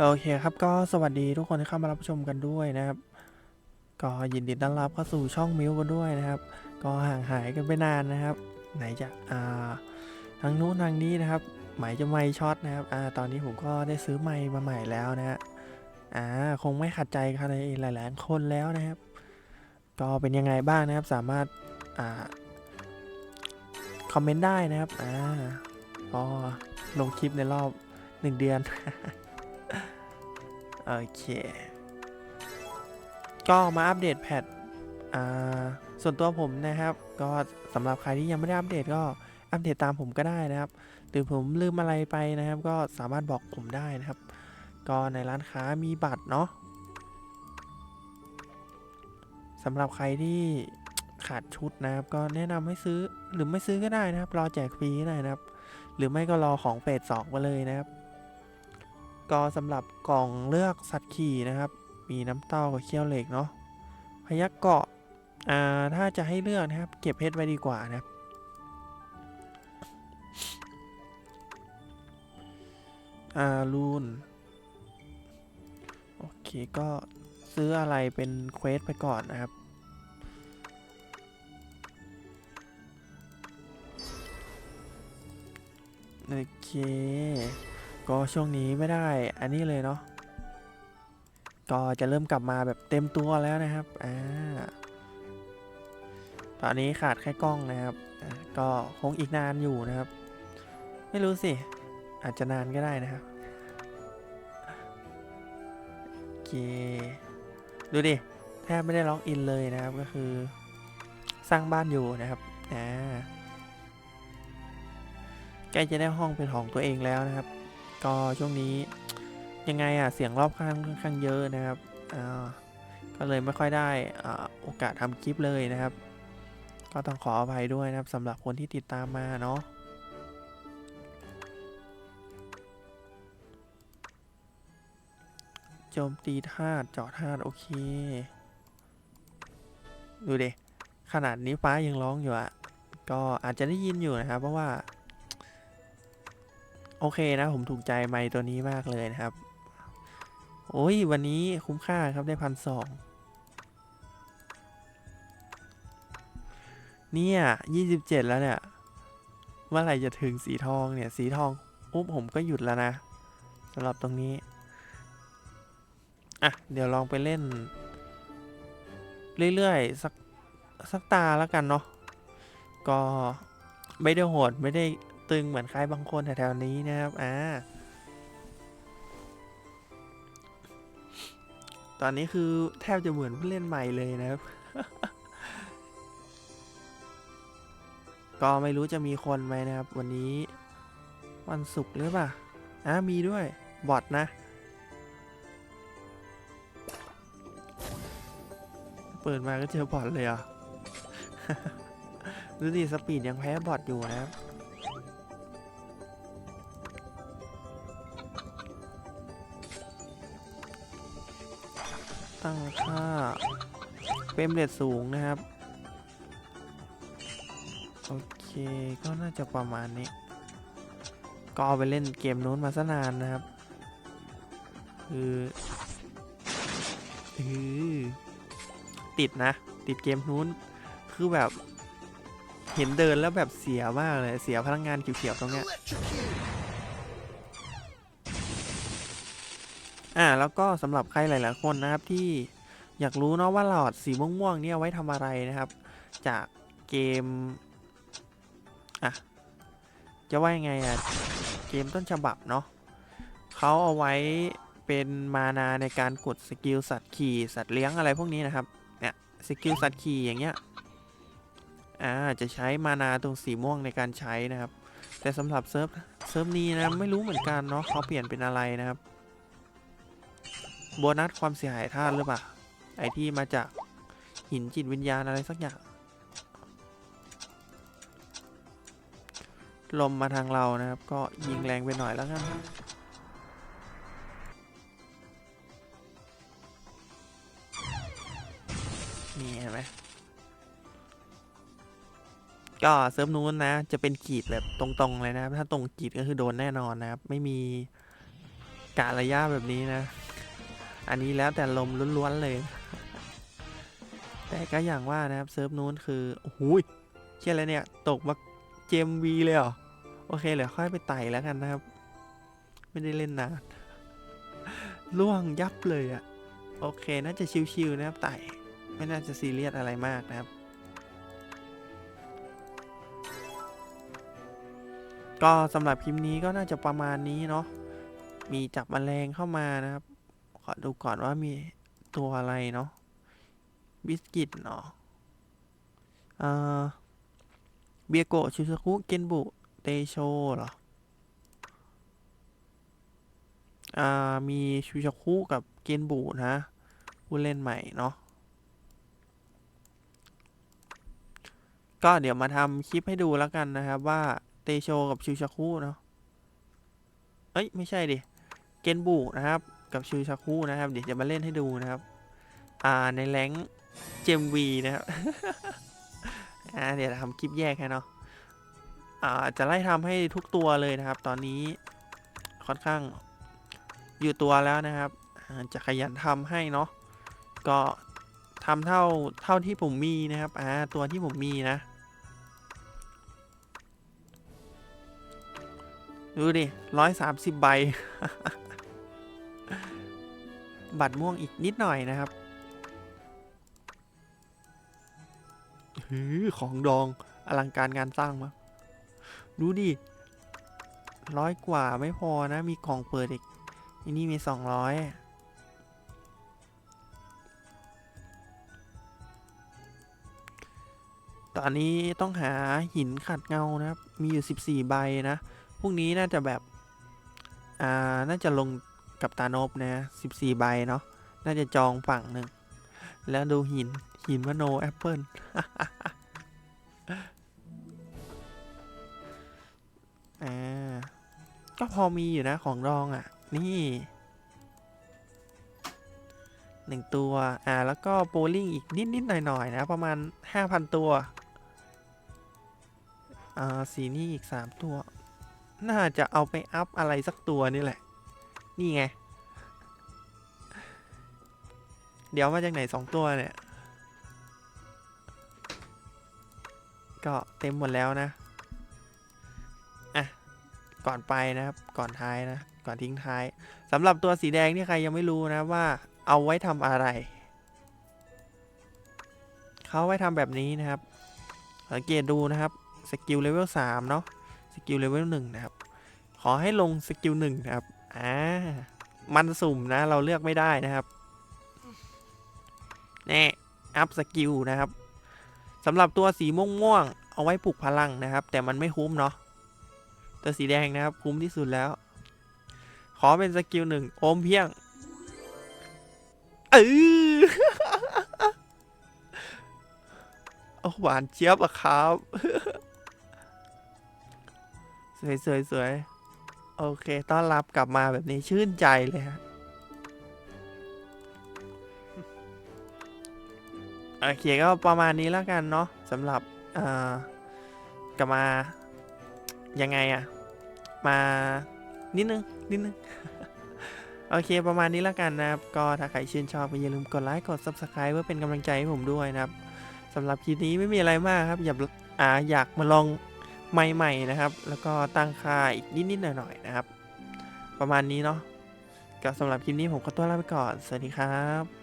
โอเคครับก็สวัสดีทุกคนที่เข้ามารับชมกันด้วยนะครับ ก็ยินดีต้อนรับเข้าสู่ช่องมิวกันด้วยนะครับ ก็ห่างหายกันไปนานนะครับ ไหนจะอ่าทางนู้นทางนี้นะครับ หมายจะไม่ช็อตนะครับอ่าตอนนี้ผมก็ได้ซื้อไมค์มาใหม่แล้วนะฮะอ่าคงไม่ขัดใจใครหลายๆคนแล้วนะครับ ก็เป็นยังไงบ้างนะครับสามารถอ่าคอมเมนต์ได้นะครับอ่าก็ลงคลิปในรอบหนึ่งเดือน โอเค ก็มาอัปเดตแพทอ่าส่วนตัวผมนะครับ ก็สำหรับใครที่ยังไม่ได้อัปเดตก็อัปเดตตามผมก็ได้นะครับ หรือผมลืมอะไรไปนะครับ ก็สามารถบอกผมได้นะครับ ก็ในร้านค้ามีบัตรเนาะสำหรับใครที่ขาดชุดนะครับ ก็แนะนำให้ซื้อหรือไม่ซื้อก็ได้นะครับ รอแจกฟรีก็ได้นะครับ หรือไม่ก็รอของเฟสสองมาเลยนะครับ ก็สำหรับกล่องเลือกสัตว์ขี่นะครับ มีน้ำเต้ากับเขี้ยวเหล็กเนาะพยักเกาะอ่าถ้าจะให้เลือกนะครับ เก็บเพชรไว้ดีกว่านะครับอ่ารูนโอเคก็ซื้ออะไรเป็นเควสไปก่อนนะครับ โอเค ก็ช่วงนี้ไม่ได้อันนี้เลยเนาะก็จะเริ่มกลับมาแบบเต็มตัวแล้วนะครับอ่าตอนนี้ขาดแค่กล้องนะครับ ก็คงอีกนานอยู่นะครับ ไม่รู้สิ อาจจะนานก็ได้นะครับโอเคดูดิ แทบไม่ได้ล็อกอินเลยนะครับก็คือ สร้างบ้านอยู่นะครับอ่าใกล้จะได้ห้องเป็นของตัวเองแล้วนะครับ ก็ช่วงนี้ยังไงอะเสียงรอบข้างค่อนข้างเยอะนะครับก็เลยไม่ค่อยได้อ่าโอกาสทำคลิปเลยนะครับ ก็ต้องขออภัยด้วยนะครับสำหรับคนที่ติดตามมาเนาะโจมตีธาตุเจาะธาตุโอเค ดูเดิขนาดนี้ฟ้ายังร้องอยู่อะก็อาจจะได้ยินอยู่นะครับเพราะว่า โอเคนะผมถูกใจไมค์ตัวนี้มากเลยนะครับ โอ้ยวันนี้คุ้มค่าครับได้พันสองเนี่ยยี่สิบเจ็ดแล้วเนี่ย เมื่อไหร่จะถึงสีทองเนี่ย สีทองปุ๊บผมก็หยุดแล้วนะสำหรับตรงนี้ อะ เดี๋ยวลองไปเล่น เรื่อยๆ สัก สักตาแล้วกันเนาะก็ไม่ได้โหดไม่ได้ ตึงเหมือนใครบางคนแถวๆนี้นะครับ อ่า ตอนนี้คือแทบจะเหมือนผู้เล่นใหม่เลยนะครับ ก็ไม่รู้จะมีคนไหมนะครับ วันนี้ วันศุกร์หรือเปล่า อ่ามีด้วย บอทนะ เปิดมาก็เจอบอทเลยอะดูดิสปีดยังแพ้บอทอยู่นะครับ ตั้งค่าเฟรมเรทสูงนะครับ โอเคก็น่าจะประมาณนี้ ก็ไปเล่นเกมนู้นมาซะนานนะครับ คือคือติดนะ ติดเกมนู้น คือแบบ เห็นเดินแล้วแบบเสียมากเลย เสียพลังงานเขียวๆตรงเนี้ย อ่าแล้วก็สำหรับใครหลาย ๆ คนนะครับที่อยากรู้เนาะว่าหลอดสีม่วงๆเนี่ยไว้ทำอะไรนะครับ จากเกมอะจะว่ายังไงอะเกมต้นฉบับเนาะเขาเอาไว้เป็นมานาในการกดสกิลสัตว์ขี่สัตว์เลี้ยงอะไรพวกนี้นะครับเนี่ยสกิลสัตว์ขี่อย่างเงี้ยอ่าจะใช้มานาตรงสีม่วงในการใช้นะครับ แต่สำหรับเซิร์ฟเซิร์ฟนี้นะไม่รู้เหมือนกันเนาะเขาเปลี่ยนเป็นอะไรนะครับ โบนัสความเสียหายธาตุหรือเปล่า ไอที่มาจากหินจิตวิญญาณอะไรสักอย่าง ลมมาทางเรานะครับ ก็ยิงแรงไปหน่อยแล้วกันนี่เห็นไหมก็เซิร์ฟนู้นนะ จะเป็นขีดแบบตรงๆเลยนะครับ ถ้าตรงขีดก็คือโดนแน่นอนนะครับ ไม่มีกะระยะแบบนี้นะ อันนี้แล้วแต่ลมล้วนๆเลย แต่ก็อย่างว่านะครับเซิร์ฟนู้นคือโอ้โหยเชื่ออะไรเนี่ย ตกมาเจมวีเลยเหรอ โอเคเดี๋ยค่อยไปไต่แล้วกันนะครับ ไม่ได้เล่นนานล่วงยับเลยอะโอเค น่าจะชิวๆนะครับไต่ ไม่น่าจะซีเรียสอะไรมากนะครับ ก็สำหรับคลิปนี้ก็น่าจะประมาณนี้เนาะมีจับแมลงเข้ามานะครับ อดูก่อนว่ามีตัวอะไรเนาะบิสกิตเนาะอ่าเบียโกชูชาคุเกนบุ เตโชเหรอ อ่า มีชูชาคุกับเกนบุนะผู้เล่นใหม่เนาะก็เดี๋ยวมาทำคลิปให้ดูแล้วกันนะครับว่าเตโชกับชูชาคุเนาะเอ้ย ไม่ใช่ดิ เกนบุนะครับ กับชูชาคุนะครับ เดี๋ยวจะมาเล่นให้ดูนะครับ อ่าในแรงเจมวีนะครับอ่าเดี๋ยวทำคลิปแยกให้เนาะอ่าจะไล่ทำให้ทุกตัวเลยนะครับ ตอนนี้ค่อนข้างอยู่ตัวแล้วนะครับจะขยันทำให้เนาะก็ทำเท่าเท่าที่ผมมีนะครับอ่าตัวที่ผมมีนะดูดิร้อยสามสิบใบ บัตรม่วงอีกนิดหน่อยนะครับหือของดองอลังการงานสร้างมาดูดิร้อยกว่าไม่พอนะ มีกล่องเปิดอีกอันนี้มีสองร้อยตอนนี้ต้องหาหินขัดเงานะครับ มีอยู่ 14 ใบนะพรุ่งนี้น่าจะแบบ อ่า น่าจะลง กับตานบนะ14ใบเนาะน่าจะจองฝั่งหนึ่ง แล้วดูหินหินมโนแอปเปิลอ่าก็พอมีอยู่นะของรองอะ นี่หนึ่งตัว อ่า แล้วก็โบลิ่งอีกนิดๆหน่อยๆนะ ประมาณ5,000ตัว อ่า สีนี่อีก3ตัว น่าจะเอาไปอัพอะไรสักตัวนี่แหละ นี่ไง เดี๋ยวมาจากไหนสองตัวเนี่ย ก็เต็มหมดแล้วนะ อะ ก่อนไปนะครับ ก่อนท้ายนะ ก่อนทิ้งท้ายสำหรับตัวสีแดงที่ใครยังไม่รู้นะว่าเอาไว้ทำอะไร เขาไว้ทำแบบนี้นะครับ สังเกตดูนะครับ สกิลเลเวล3เนาะ สกิลเลเวล1นะครับ ขอให้ลงสกิล1นะครับ อ่า มันสุ่มนะ เราเลือกไม่ได้นะครับ แน่อัพสกิลนะครับสำหรับตัวสีม่วงม่วงเอาไว้ปลุกพลังนะครับ แต่มันไม่คุ้มเนาะตัวสีแดงนะครับ คุ้มที่สุดแล้ว ขอเป็นสกิลหนึ่งโอมเพียงเออเอาหวานเจี๊ยบอะครับ สวยสวยสวย โอเค ต้อนรับกลับมาแบบนี้ชื่นใจเลยฮะ โอเคก็ประมาณนี้แล้วกันเนาะสำหรับอ่ากลับมา ยังไงอะมานิดนึง นิดนึง โอเคประมาณนี้แล้วกันนะครับ ก็ถ้าใครชื่นชอบก็อย่าลืมกดไลค์กด Subscribe เพื่อเป็นกำลังใจให้ผมด้วยนะครับสำหรับคลิปนี้ไม่มีอะไรมากครับ อยากอ่าอยากมาลอง ใหม่ๆนะครับ แล้วก็ตั้งค่าอีกนิดๆหน่อยๆนะครับ ประมาณนี้เนาะก็สำหรับคลิปนี้ผมขอตัวลาไปก่อน สวัสดีครับ